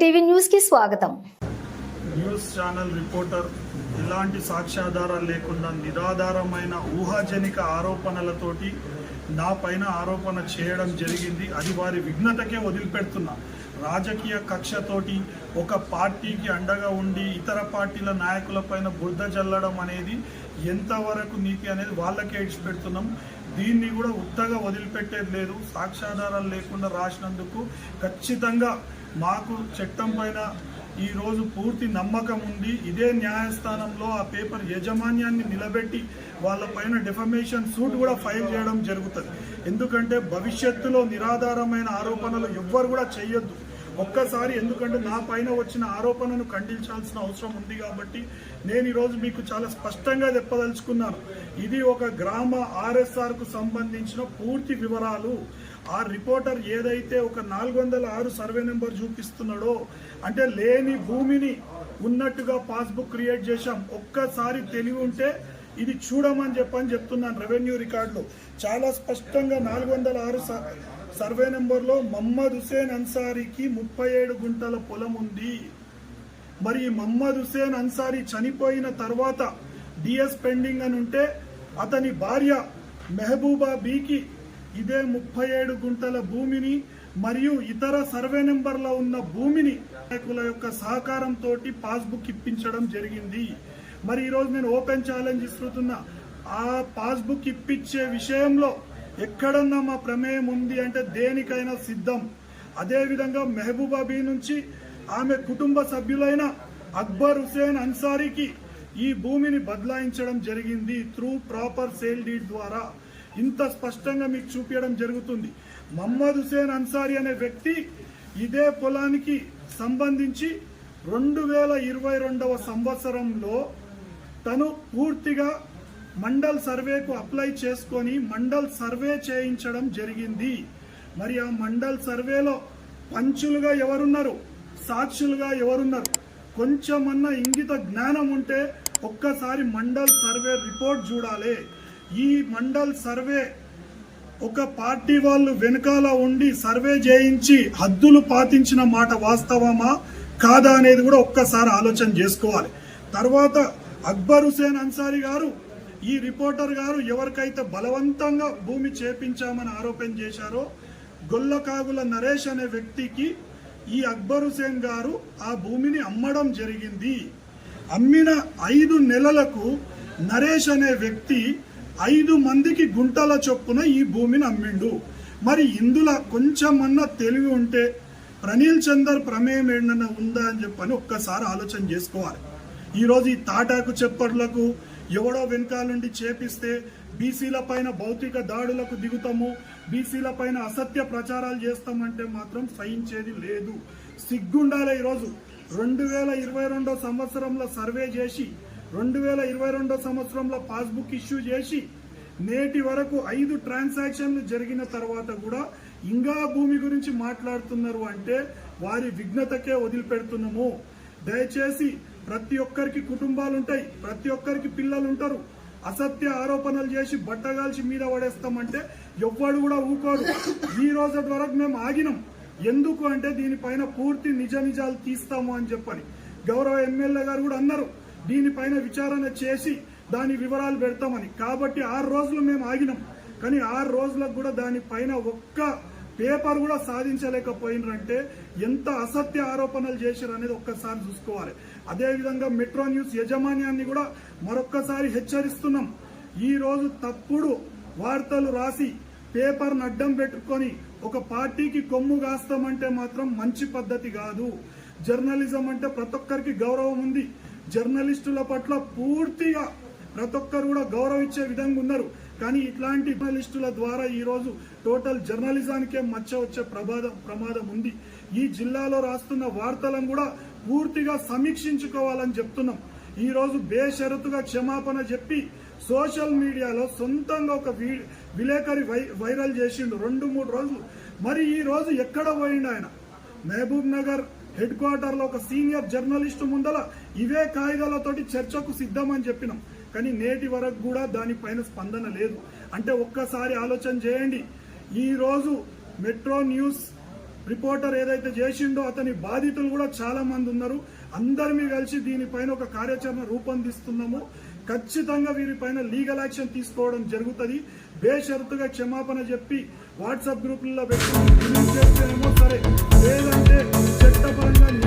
TV న్యూస్కి స్వాగతం. News channel reporter ఎలాంటి సాక్ష్యాధారాలు లేకుండా నిరాధారమైన ఊహాజనిక ఆరోపణలతోటి నా పైన ఆరోపణ చేయడం జరిగింది. అది వారి విఘ్నతకే వదిలిపెడుతున్నా. రాజకీయ కక్షతోటి ఒక పార్టీకి అండగా ఉండి ఇతర పార్టీల నాయకులపైన బురద జల్లడం అనేది ఎంతవరకు నీతి అనేది వాళ్ళకే ఇచ్చిపెడుతున్నాం దీన్ని కూడా ఉత్తగా వదిలిపెట్టేది లేదు. సాక్ష్యాధారాలు లేకుండా రాసినందుకు ఖచ్చితంగా మాకు చట్టం పైన ఈరోజు పూర్తి నమ్మకం ఉంది ఇదే న్యాయస్థానంలో ఆ పేపర్ యజమాన్యాన్ని నిలబెట్టి వాళ్ళపైన డెఫమేషన్ సూట్ కూడా ఫైల్ చేయడం జరుగుతుంది. ఎందుకంటే భవిష్యత్తులో నిరాధారమైన ఆరోపణలు ఎవ్వరు కూడా చేయొద్దు. ఒక్కసారి ఎందుకంటే నా పైన వచ్చిన ఆరోపణను ఖండించాల్సిన అవసరం ఉంది కాబట్టి నేను ఈరోజు మీకు చాలా స్పష్టంగా చెప్పదలుచుకున్నాను. ఇది ఒక గ్రామ ఆర్ఎస్ఆర్కు సంబంధించిన పూర్తి వివరాలు. ఆ రిపోర్టర్ ఏదైతే ఒక నాలుగు వందల ఆరు సర్వే నెంబర్ చూపిస్తున్నాడో అంటే లేని భూమిని ఉన్నట్టుగా పాస్బుక్ క్రియేట్ చేశాం. ఒక్కసారి తెలివి ఉంటే ఇది చూడమని చెప్పని చెప్తున్నాను రెవెన్యూ రికార్డులు. చాలా స్పష్టంగా నాలుగు వందల ఆరు స- సర్వే నెంబర్లో మహమ్మద్ హుసేన్ అన్సారీకి ముప్పై ఏడు గుంటల పొలం ఉంది. మరి ఈ మహమ్మద్ హుసేన్ అన్సారీ చనిపోయిన తర్వాత డిఎస్ పెండింగ్ అని ఉంటే అతని భార్య మెహబూబా బీకి ఇదే ముప్పై ఏడు గుంటల భూమిని మరియు ఇతర సర్వే నెంబర్లో ఉన్న భూమిని నాయకుల యొక్క సహకారంతో పాస్బుక్ ఇప్పించడం జరిగింది. మరి ఈరోజు నేను ఓపెన్ ఛాలెంజ్ ఇస్తున్నా ఆ పాస్బుక్ ఇప్పించే విషయంలో ఎక్కడన్నా మా ప్రమేయం ఉంది అంటే దేనికైనా సిద్ధం. అదేవిధంగా మెహబూబాబీ నుంచి ఆమె కుటుంబ సభ్యులైన అక్బర్ హుసేన్ అన్సారీకి ఈ భూమిని బదలాయించడం జరిగింది త్రూ ప్రాపర్ సేల్ డీడ్ ద్వారా. ఇంత స్పష్టంగా మీకు చూపించడం జరుగుతుంది. మహమ్మద్ హుసేన్ అన్సారీ అనే వ్యక్తి ఇదే పొలానికి సంబంధించి రెండు వేల ఇరవై రెండవ సంవత్సరంలో తను పూర్తిగా మండల్ సర్వేకు అప్లై చేసుకొని మండల్ సర్వే చేయించడం జరిగింది. మరి ఆ మండల్ సర్వేలో పంచులుగా ఎవరున్నారు? సాక్షులుగా ఎవరున్నారు? కొంచెమన్నా ఇంగిత జ్ఞానం ఉంటే ఒక్కసారి మండల్ సర్వే రిపోర్ట్ చూడాలి. ఈ మండల్ సర్వే ఒక పార్టీ వాళ్ళు వెనకాల ఉండి సర్వే చేయించి హద్దులు పాటించిన మాట వాస్తవమా? కాదా అనేది కూడా ఒక్కసారి ఆలోచన చేసుకోవాలి. తర్వాత అక్బర్ హుసేన్ అన్సారీ గారు ఈ రిపోర్టర్ గారు ఎవరికైతే బలవంతంగా భూమి చేపించామని ఆరోపణ చేశారో గొల్లకాగుల నరేష్ అనే వ్యక్తికి ఈ అక్బర్ హుసేన్ గారు ఆ భూమిని అమ్మడం జరిగింది. అమ్మిన ఐదు నెలలకు నరేష్ అనే వ్యక్తి ఐదు మందికి గుంటల చొప్పున ఈ భూమిని అమ్మిండు. మరి ఇందులో కొంచెమన్నా తెలివి ఉంటే ప్రణీల్ చందర్ ప్రమేయం ఏడన్నా ఉందా అని చెప్పని ఒక్కసారి ఆలోచన చేసుకోవాలి. ఈరోజు ఈ తాటాకు చెప్పర్లకు ఎవడో వెనకాలండి చేపిస్తే బీసీల పైన భౌతిక దాడులకు దిగుతాము బీసీల పైన అసత్య ప్రచారాలు చేస్తామంటే మాత్రం సహించేది లేదు. సిగ్గుండాలి ఈరోజు. రెండు వేల ఇరవై రెండో సంవత్సరంలో సర్వే చేసి రెండు వేల ఇరవై రెండో సంవత్సరంలో పాస్బుక్ ఇష్యూ చేసి నేటి వరకు ఐదు ట్రాన్సాక్షన్లు జరిగిన తర్వాత కూడా ఇంకా భూమి గురించి మాట్లాడుతున్నారు అంటే వారి విఘ్నతకే వదిలిపెడుతున్నాము. దయచేసి ప్రతి ఒక్కరికి కుటుంబాలు ఉంటాయి ప్రతి ఒక్కరికి పిల్లలు ఉంటారు అసత్య ఆరోపణలు చేసి బట్టగాల్చి మీద పడేస్తామంటే ఎవ్వడు కూడా ఊకోడు. ఈ రోజు వరకు మేము ఆగినాం. ఎందుకు అంటే దీనిపైన పూర్తి నిజ నిజాలు తీస్తాము అని చెప్పని. గౌరవ ఎమ్మెల్యే గారు కూడా అన్నారు దీనిపైన విచారణ చేసి దాని వివరాలు పెడతామని. కాబట్టి ఆరు రోజులు మేము ఆగినాం. కానీ ఆరు రోజులకు కూడా దానిపైన ఒక్క పేపర్ కూడా సాధించలేకపోయినరంటే ఎంత అసత్య ఆరోపణలు చేశారు అనేది ఒక్కసారి చూసుకోవాలి. అదేవిధంగా మెట్రో న్యూస్ యజమాన్యాన్ని కూడా మరొక్కసారి హెచ్చరిస్తున్నాం. ఈరోజు తప్పుడు వార్తలు రాసి పేపర్ను అడ్డం పెట్టుకొని ఒక పార్టీకి కొమ్ము కాస్తామంటే మాత్రం మంచి పద్ధతి కాదు. జర్నలిజం అంటే ప్రతి ఒక్కరికి గౌరవం ఉంది. జర్నలిస్టుల పట్ల పూర్తిగా ప్రతి ఒక్కరు కూడా గౌరవించే విధంగా ఉన్నారు. కానీ ఇట్లాంటి జర్నలిస్టుల ద్వారా ఈరోజు టోటల్ జర్నలిజానికే మచ్చ వచ్చే ప్రమాదం ప్రమాదం ఉంది. ఈ జిల్లాలో రాస్తున్న వార్తలను కూడా పూర్తిగా సమీక్షించుకోవాలని చెప్తున్నాం. ఈరోజు బేషరతుగా క్షమాపణ చెప్పి సోషల్ మీడియాలో సొంతంగా ఒక విలేకరి వై- వైరల్ చేసిండు. రెండు మూడు రోజులు. మరి ఈ రోజు ఎక్కడ పోయిండు ఆయన? మహబూబ్ నగర్ హెడ్ క్వార్టర్లో ఒక సీనియర్ జర్నలిస్టు ముందల ఇవే కాగితాలతోటి చర్చకు సిద్ధమని చెప్పినాం. కానీ నేటి వరకు కూడా దానిపైన స్పందన లేదు. అంటే ఒక్కసారి ఆలోచన చేయండి. ఈ రోజు మెట్రో న్యూస్ రిపోర్టర్ ఏదైతే చేసిండో అతని బాధితులు కూడా చాలా మంది ఉన్నారు. అందరినీ కలిసి దీనిపైన ఒక కార్యాచరణ రూపొందిస్తున్నాము. ఖచ్చితంగా వీరిపైన లీగల్ యాక్షన్ తీసుకోవడం జరుగుతుంది. బేషరతుగా క్షమాపణ చెప్పి వాట్సాప్ గ్రూపుల్లో పెట్టి సరే. లేదంటే చట్టపరంగా